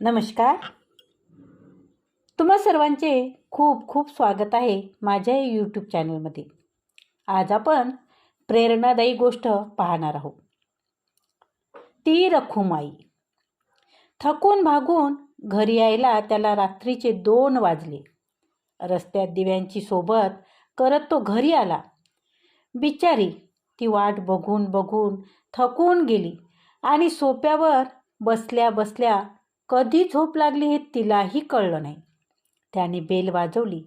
नमस्कार. तुम्हा सर्वांचे खूप खूप स्वागत आहे माझ्या यूट्यूब चॅनलमध्ये आज आपण प्रेरणादायी गोष्ट पाहणार आहोत. ती रखुमाई. थकून भागून घरी यायला त्याला रात्रीचे दोन वाजले. रस्त्यात दिव्यांची सोबत करत तो घरी आला. बिचारी ती वाट बघून बघून थकून गेली आणि सोप्यावर बसल्या बसल्या कधी झोप लागली हे तिलाही कळलं नाही. त्याने बेल वाजवली.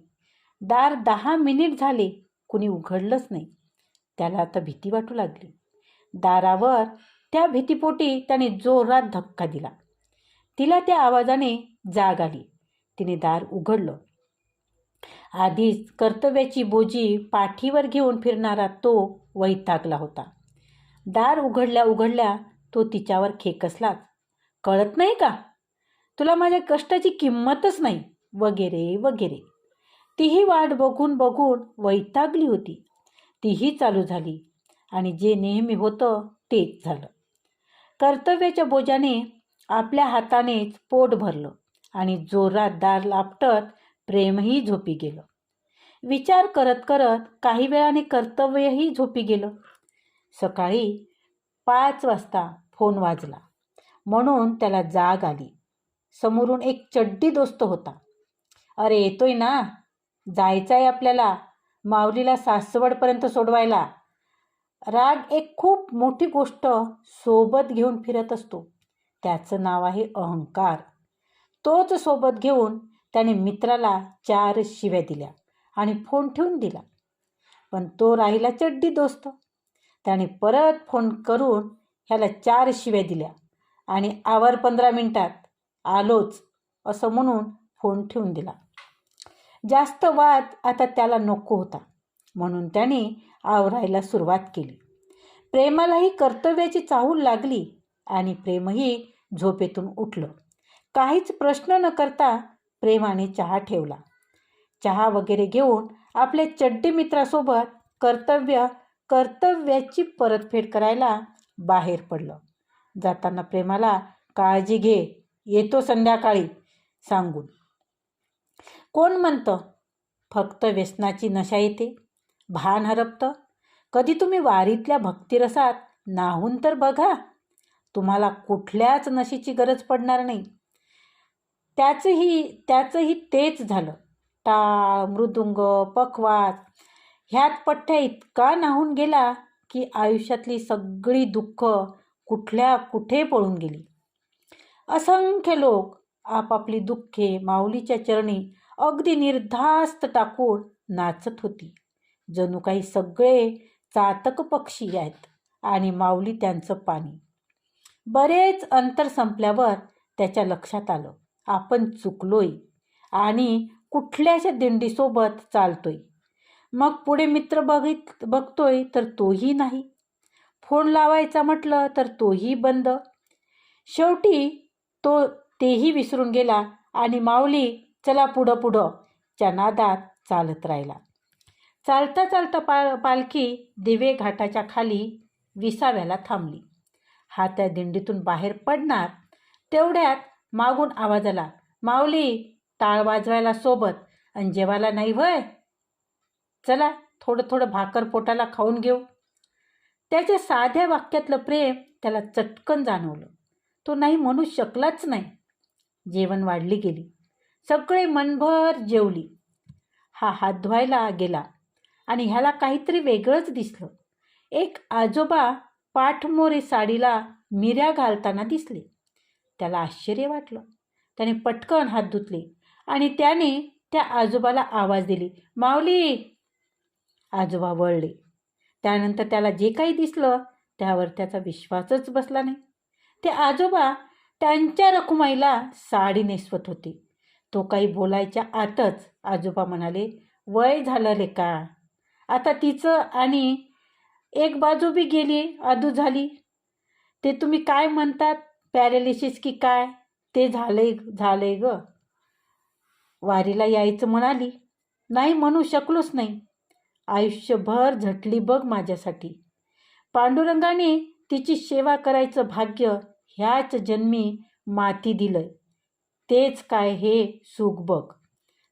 दार दहा मिनिट झाले कुणी उघडलंच नाही. त्याला आता भीती वाटू लागली. दारावर त्या भीतीपोटी त्याने जोरात धक्का दिला. तिला त्या आवाजाने जाग आली. तिने दार उघडलं. आधीच कर्तव्याची बोजी पाठीवर घेऊन फिरणारा तो वैतागला होता. दार उघडल्या उघडल्या तो तिच्यावर खेकसलाच. कळत नाही का? तुला माझ्या कष्टाची किंमतच नाही. वगैरे वगैरे. तीही वाट बघून बघून वैतागली होती. तीही चालू झाली आणि जे नेहमी होतं तेच झालं. कर्तव्याच्या बोजाने आपल्या हातानेच पोट भरलं आणि जोरात दार लापटत प्रेमही झोपी गेलं. विचार करत करत काही वेळाने कर्तव्यही झोपी गेलं. सकाळी पाच वाजता फोन वाजला. म्हणून त्याला जाग आली. समोरून एक चड्डी दोस्त होता. अरे येतोय ना? जायचं आहे आपल्याला माऊलीला सासवडपर्यंत सोडवायला. राग एक खूप मोठी गोष्ट सोबत घेऊन फिरत असतो. त्याचं नाव आहे अहंकार. तोच सोबत घेऊन त्याने मित्राला चार शिव्या दिल्या आणि फोन ठेवून दिला. पण तो राहिला चड्डी दोस्त. त्याने परत फोन करून ह्याला चार शिव्या दिल्या आणि आवर पंधरा मिनटात आलोच असं म्हणून फोन ठेवून दिला. जास्त वाद आता त्याला नको होता म्हणून त्याने आवरायला सुरुवात केली. प्रेमालाही कर्तव्याची चाहूल लागली आणि प्रेमही झोपेतून उठलं. काहीच प्रश्न न करता प्रेमाने चहा ठेवला. चहा वगैरे घेऊन आपल्या चड्डी मित्रासोबत कर्तव्य कर्तव्याची परतफेड करायला बाहेर पडलं. जाताना प्रेमाला काळजी घे येतो संध्याकाळी सांगून. कोण म्हणतं फक्त व्यसनाची नशा येते भान हरपतं. कधी तुम्ही वारीतल्या भक्तिरसात नाहून तर बघा तुम्हाला कुठल्याच नशेची गरज पडणार नाही. त्याचंही त्याचंही तेच झालं. टाळ मृदुंग पखवाज ह्यात पठ्ठ्या इतका नाहून गेला की आयुष्यातली सगळी दुःख कुठल्या कुठे पळून गेली. असंख्य लोक आपापली दुःखे माऊलीच्या चरणी अगदी निर्धास्त टाकून नाचत होती. जणू काही सगळे चातक पक्षी आहेत आणि माऊली त्यांचं पाणी. बरेच अंतर संपल्यावर त्याच्या लक्षात आलं आपण चुकलोय आणि कुठल्याशा दिंडीसोबत चालतोय. मग पुढे मित्र बघित बघतोय तर तोही नाही. फोन लावायचा म्हटलं तर तोही बंद. शेवटी तो तेही विसरून गेला आणि माऊली चला पुढं पुढं च्या नादात चालत राहिला. चालता चालता पा पालखी दिवे घाटाच्या खाली विसाव्याला थांबली. हा त्या दिंडीतून बाहेर पडणार तेवढ्यात मागून आवाज आला माऊली टाळ वाजवायला सोबत आणि जेवायला नाही वय चला थोडं थोडं भाकर पोटाला खाऊन घेऊ. त्याच्या साध्या वाक्यातलं प्रेम त्याला चटकन जाणवलं. तो नाही म्हणू शकलाच नाही. जेवण वाढली गेली. सगळे मनभर जेवली. हा हात धुवायला गेला आणि ह्याला काहीतरी वेगळंच दिसलं. एक आजोबा पाठमोरे साडीला मिऱ्या घालताना दिसले. त्याला आश्चर्य वाटलं. त्याने पटकन हात धुतले आणि त्याने त्या आजोबाला आवाज दिली माऊली! आजोबा वळले. त्यानंतर त्याला जे काही दिसलं त्यावर त्याचा विश्वासच बसला नाही. ते आजोबा त्यांच्या रखुमाईला साडी नेसवत होते. तो काही बोलायच्या आतच आजोबा म्हणाले वय झालं रे का? आता तिचं आणि एक बाजू बी गेली अधू झाली. ते तुम्ही काय म्हणतात? पॅरालिसिस की काय? ते झालंय झालंय ग. वारीला यायचं म्हणाली नाही म्हणू शकलोच नाही. आयुष्यभर झटली बघ माझ्यासाठी. पांडुरंगाने तिची सेवा करायचं भाग्य ह्याच जन्मी माती दिलंय. तेच काय हे सुख बघ.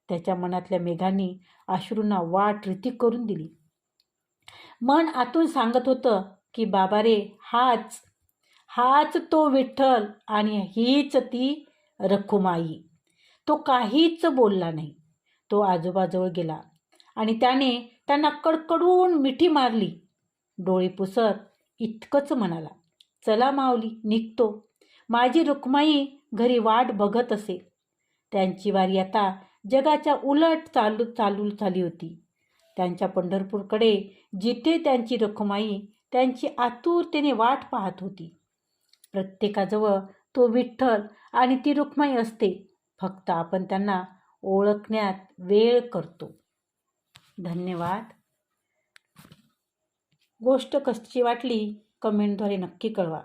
त्याच्या मनातल्या मेघांनी अश्रूंना वाट रीती करून दिली. मन आतून सांगत होतं की बाबा रे हाच हाच तो विठ्ठल आणि हीच ती रखुमाई. तो काहीच बोलला नाही. तो आजोबाजवळ गेला आणि त्याने त्यांना कडकडून मिठी मारली. डोळे पुसत इतकंच म्हणाला. चला माऊली निघतो. माझी रुक्माई घरी वाट बघत असे. त्यांची वारी आता जगाच्या उलट चालू चालू झाली होती. त्यांच्या पंढरपूरकडे जिथे त्यांची रखुमाई त्यांची आतुरतेने वाट पाहत होती. प्रत्येकाजवळ तो विठ्ठल आणि ती रुक्माई असते. फक्त आपण त्यांना ओळखण्यात वेळ करतो. धन्यवाद. गोष्ट कशी वाटली कमेंटद्वारे नक्की कळवा.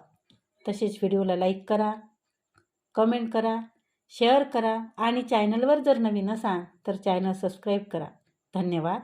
तसेच व्हिडिओला लाईक करा कमेंट करा शेअर करा आणि चॅनलवर जर नवीन असाल तर चॅनल सबस्क्राईब करा. धन्यवाद.